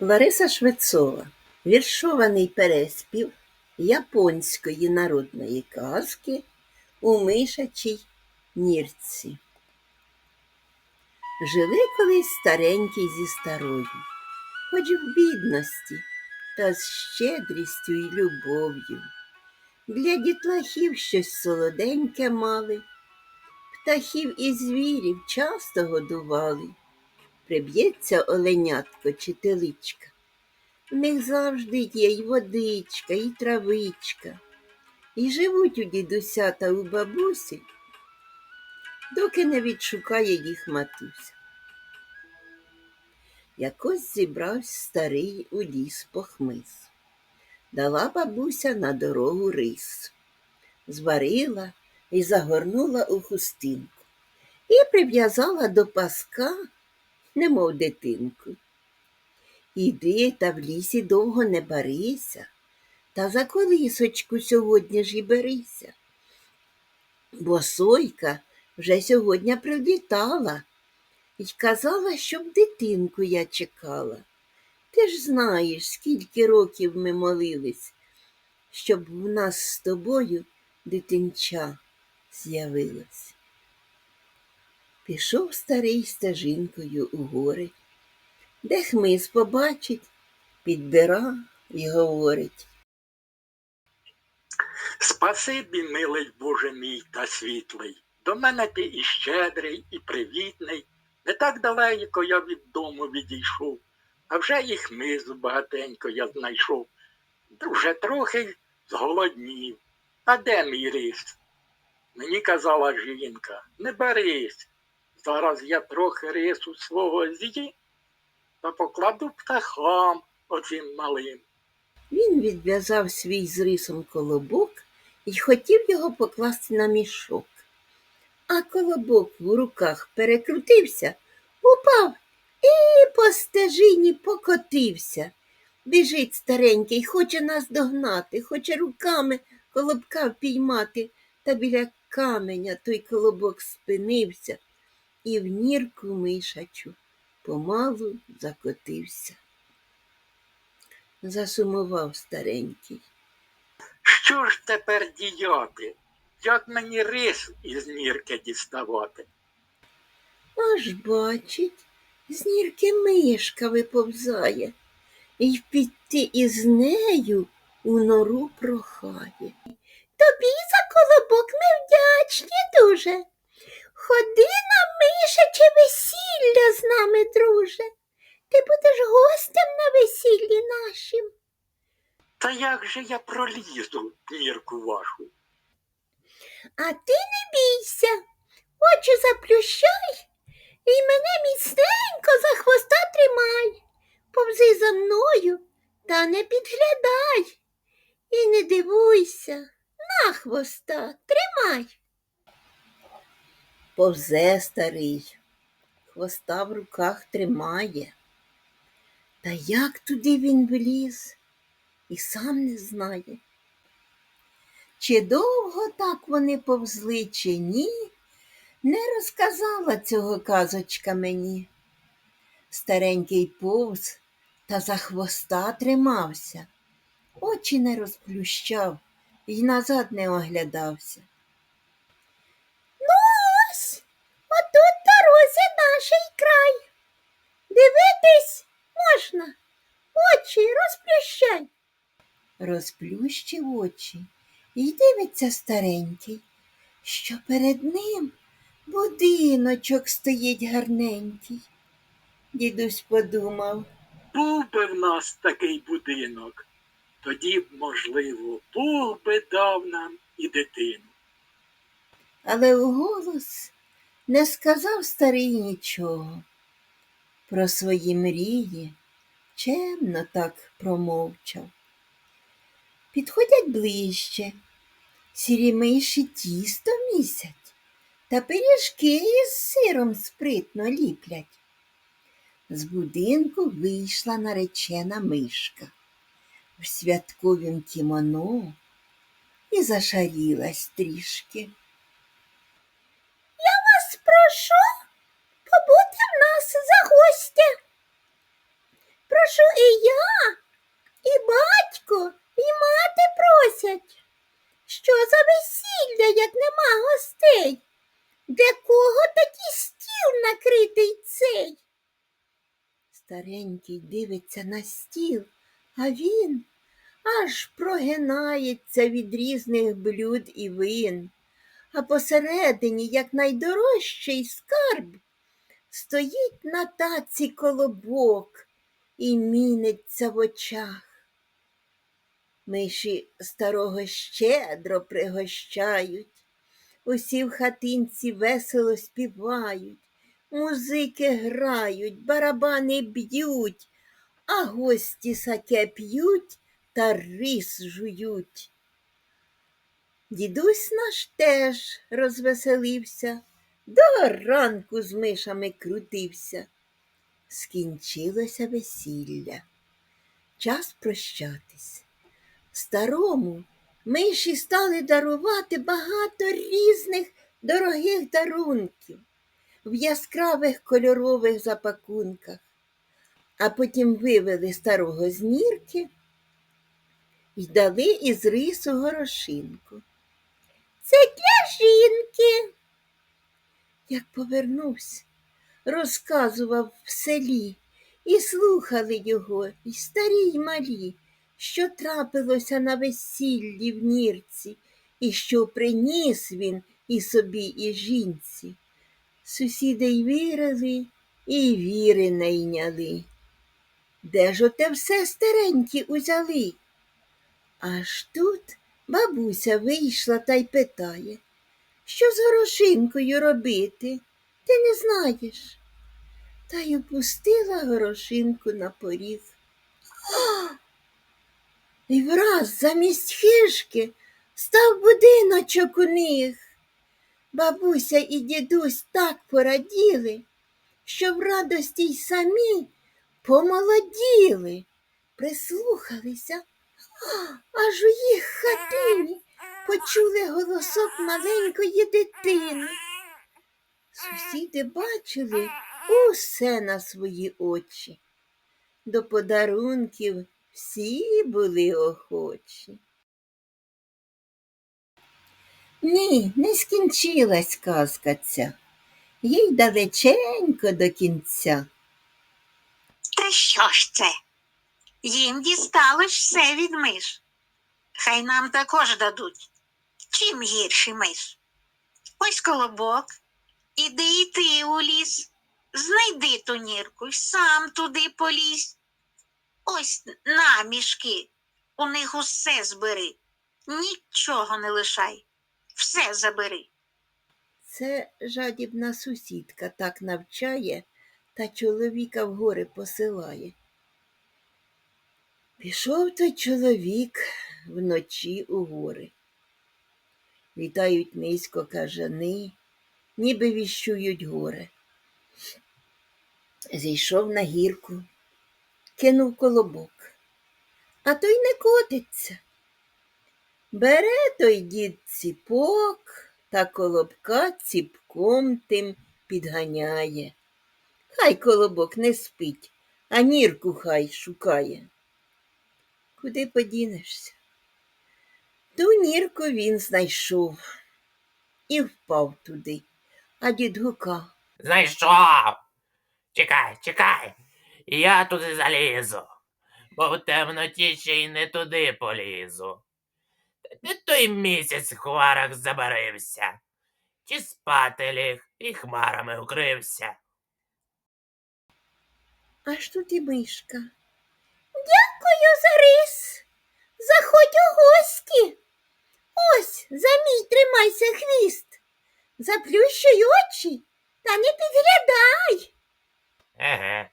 Лариса Швецова. Віршований переспів японської народної казки у мишачій нірці. Жили колись старенький зі старою, хоч в бідності, та з щедрістю й любов'ю. Для дітлахів щось солоденьке мали, птахів і звірів часто годували. Приб'ється оленятко чи теличка. В них завжди є й водичка, і травичка. І живуть у дідуся та у бабусі, доки не відшукає їх матуся. Якось зібрався старий у ліс по хмиз. Дала бабуся на дорогу рис, зварила і загорнула у хустинку і прив'язала до паска, немов дитинку. Іди та в лісі довго не барися, та за колісочку сьогодні ж і берися. Бо сойка вже сьогодні прилітала й казала, щоб дитинку я чекала. Ти ж знаєш, скільки років ми молились, щоб в нас з тобою дитинча з'явилась. Пішов старий стежинкою у гори, де хмиз побачить, підбира і говорить. Спасибі, милий Боже мій та світлий. До мене ти і щедрий, і привітний. Не так далеко я від дому відійшов, а вже і хмизу багатенько я знайшов. Вже трохи зголоднів. А де мій рис? Мені казала жінка, не берись. Зараз я трохи рису свого з'їм та покладу птахам оцим малим. Він відв'язав свій з рисом колобок і хотів його покласти на мішок. А колобок в руках перекрутився, упав і по стежині покотився. Біжить старенький, хоче нас догнати, хоче руками колобка впіймати, та біля каменя той колобок спинився і в нірку мишачу помалу закотився. Засумував старенький. Що ж тепер діяти? Як мені рис із нірки діставати? Аж бачить, з нірки мишка виповзає, і піти із нею у нору прохає. Тобі за колобок ми вдячні дуже. Ходи на мишаче весілля з нами, друже. Ти будеш гостем на весіллі нашим. Та як же я пролізу в нірку вашу? А ти не бійся, очі заплющай і мене міцненько за хвоста тримай. Повзи за мною та не підглядай. І не дивуйся, на хвоста тримай. Повзе старий, хвоста в руках тримає. Та як туди він вліз, і сам не знає. Чи довго так вони повзли, чи ні, не розказала цього казочка мені. Старенький повз та за хвоста тримався, очі не розплющав і назад не оглядався. Ось, отут дорозі нашій край. Дивитись можна, очі розплющай. Розплющив очі і дивиться старенький, що перед ним будиночок стоїть гарненький. Дідусь подумав, Був би в нас такий будинок. Тоді б, можливо, Бог би дав нам і дитину. Але вголос не сказав старий нічого. Про свої мрії чемно так промовчав. Підходять ближче, сірі миші тісто місять та пиріжки із сиром спритно ліплять. З будинку вийшла наречена мишка в святковім кімоно і зашарілась трішки. Я вас прошу побути в нас за гостя. Прошу і гостей. Для кого такий стіл накритий цей? Старенький дивиться на стіл, а він аж прогинається від різних блюд і вин, а посередині, як найдорожчий скарб, стоїть на таці колобок і міниться в очах. Миші старого щедро пригощають, усі в хатинці весело співають, музики грають, барабани б'ють, а гості саке п'ють та рис жують. Дідусь наш теж розвеселився, до ранку з мишами крутився. Скінчилося весілля. Час прощатись. Старому миші стали дарувати багато різних дорогих дарунків в яскравих кольорових запакунках, а потім вивели старого з нірки і дали із рису горошинку. Це для жінки. Як повернувся, розказував в селі, і слухали його, і старі, й малі, що трапилося на весіллі в нірці, і що приніс він і собі, і жінці. Сусіди й вірили, і віри не йняли. Де ж оте все старенькі узяли? Аж тут бабуся вийшла та й питає, що з горошинкою робити? Ти не знаєш. Та й опустила горошинку на поріг. А! І враз замість хижки став будиночок у них. Бабуся і дідусь так пораділи, що в радості й самі помолоділи, прислухалися, аж у їх хатині почули голосок маленької дитини. Сусіди бачили усе на свої очі. До подарунків всі були охочі. Ні, не скінчилась казка ця, їй далеченько до кінця. Та що ж це? Їм дісталось все від миш. Хай нам також дадуть. Чим гірший миш? Ось колобок. Іди і ти у ліс. Знайди ту нірку й сам туди полізь. Ось намішки. У них усе збери. Нічого не лишай. Все забери. Це жадібна сусідка так навчає та чоловіка в гори посилає. Пішов той чоловік вночі у гори. Вітають низько кажани, ніби віщують горе. Зійшов на гірку, кинув колобок, а той не котиться. Бере той дід ціпок та колобка ціпком тим підганяє. Хай колобок не спить, а нірку хай шукає. Куди подінешся? Ту нірку він знайшов і впав туди, а дід гука. Знайшов. Чекай, чекай. Я туди залізу, бо в темноті ще й не туди полізу. Де той місяць в хмарах забарився, чи спати ліг і хмарами укрився. Аж тут і мишка. Дякую за рис. Заходь у гості. Ось, за мій тримайся хвіст. Заплющуй очі та не підглядай. Еге,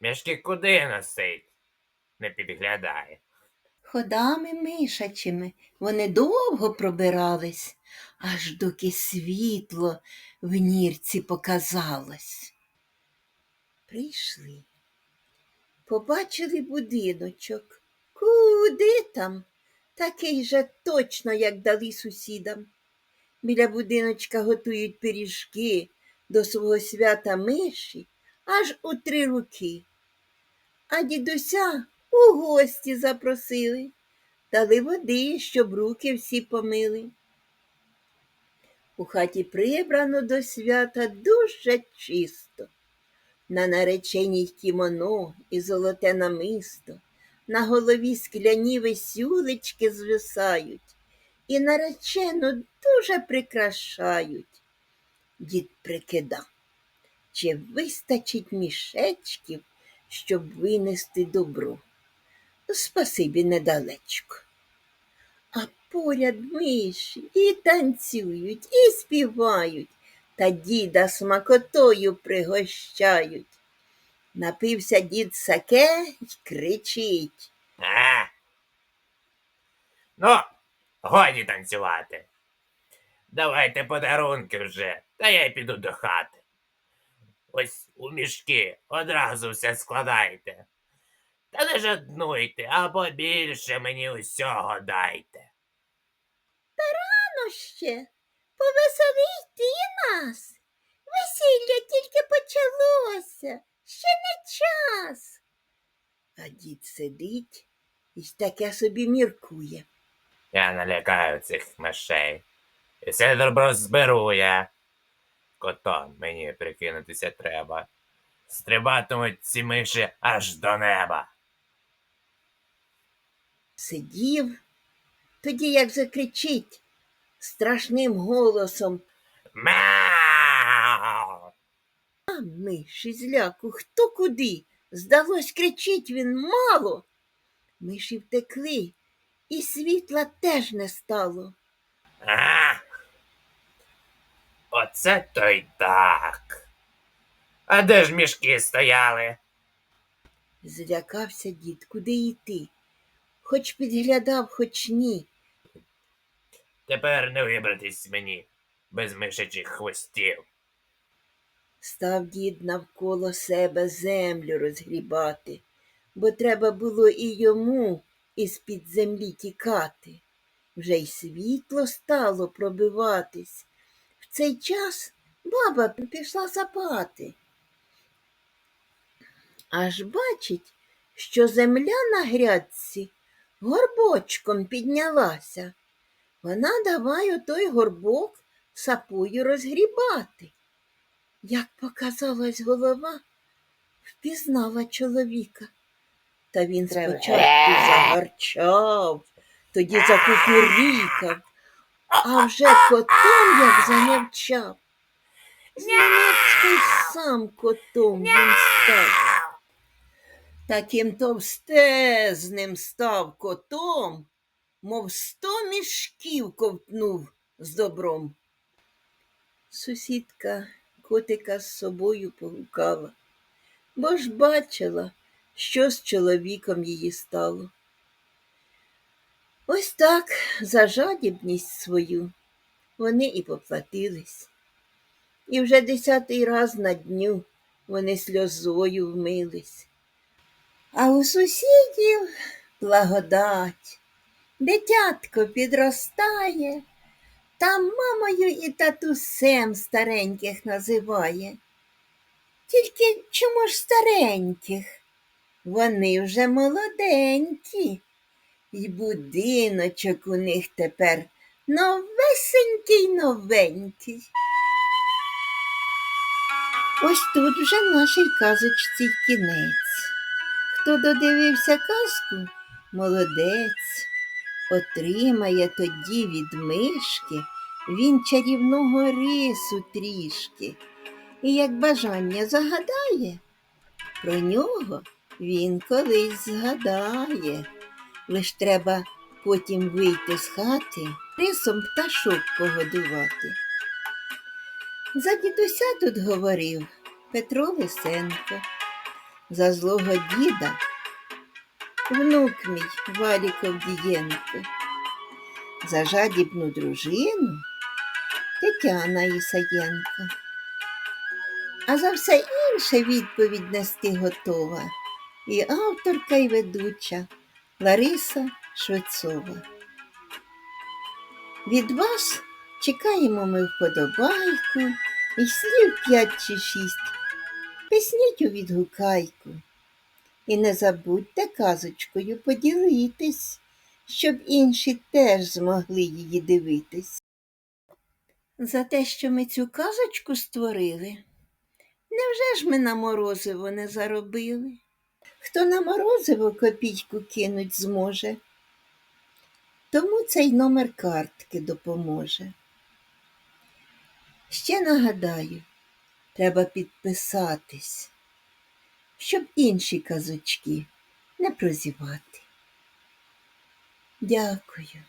мішки куди носить? Не підглядає. Ходами мишачими вони довго пробирались, аж доки світло в нірці показалось. Прийшли. Побачили будиночок. Куди там? Такий же точно, як дали сусідам. Біля будиночка готують пиріжки до свого свята миші аж у три руки. А дідуся у гості запросили, дали води, щоб руки всі помили. У хаті прибрано до свята дуже чисто. На нареченій кімоно і золоте намисто, на голові скляні весюлечки звисають, і наречену дуже прикрашають. Дід прикида, чи вистачить мішечків, щоб винести добро. Спасибі недалечко. А поряд миші і танцюють, і співають, та діда смакотою пригощають. Напився дід саке й кричить. А? Ну, годі танцювати. Давайте подарунки вже, та я й піду до хати. Ось у мішки одразу все складайте. Та не жаднуйте, а побільше мені усього дайте. Ну ще, повеселити і нас. Весілля тільки почалося, ще не час. А дід сидить і таке собі міркує. Я налякаю цих мишей. І все добро зберу я. Котом мені прикинутися треба. Стрибатимуть ці миші аж до неба. Сидів, тоді як закричить страшним голосом, Мяу! а миші зляку, хто куди? Здалось, кричить він мало. Миші втекли, і світла теж не стало. А? Оце то й так. А де ж мішки стояли? Злякався дід, куди йти. Хоч підглядав, хоч ні. Тепер не вибратись мені без мишачих хвостів. Став дід навколо себе землю розгрібати, бо треба було і йому із-під землі тікати. Вже й світло стало пробиватись. В цей час баба пішла запати. Аж бачить, що земля на грядці горбочком піднялася. Вона давай отой горбок сапою розгрібати. Як показалась голова, впізнала чоловіка. Та він спочатку загарчав, тоді закукурікав, а вже потом як занявчав. Зненацька сам котом він став. Таким товстезним став котом, мов сто мішків ковтнув з добром. Сусідка котика з собою погукала, бо ж бачила, що з чоловіком її стало. Ось так за жадібність свою вони і поплатились. І вже десятий раз на дню вони сльозою вмились. А у сусідів благодать. Дитятко підростає, та мамою і татусем стареньких називає. Тільки чому ж стареньких? Вони вже молоденькі, й будиночок у них тепер новесенький новенький. Ось тут вже нашій казочці кінець. Хто додивився казку, молодець, отримає тоді від мишки він чарівного рису трішки. І як бажання загадає, про нього він колись згадає. Лиш треба потім вийти з хати, рисом пташок погодувати. За дідуся тут говорив Петро Лисенко, за злого діда внук мій Валіков Дієнко, за жадібну дружину Тетяна Ісаєнко. А за все інше відповідь нести готова і авторка, і ведуча Лариса Швецова. Від вас чекаємо ми вподобайку і слів п'ять чи шість. Писніть у відгукайку. І не забудьте казочкою поділитись, щоб інші теж змогли її дивитись. за те, що ми цю казочку створили. Невже ж ми на морозиво не заробили? Хто на морозиво копійку кинуть зможе, тому цей номер картки допоможе. Ще нагадаю, треба підписатись, щоб інші казочки не прозівати. Дякую.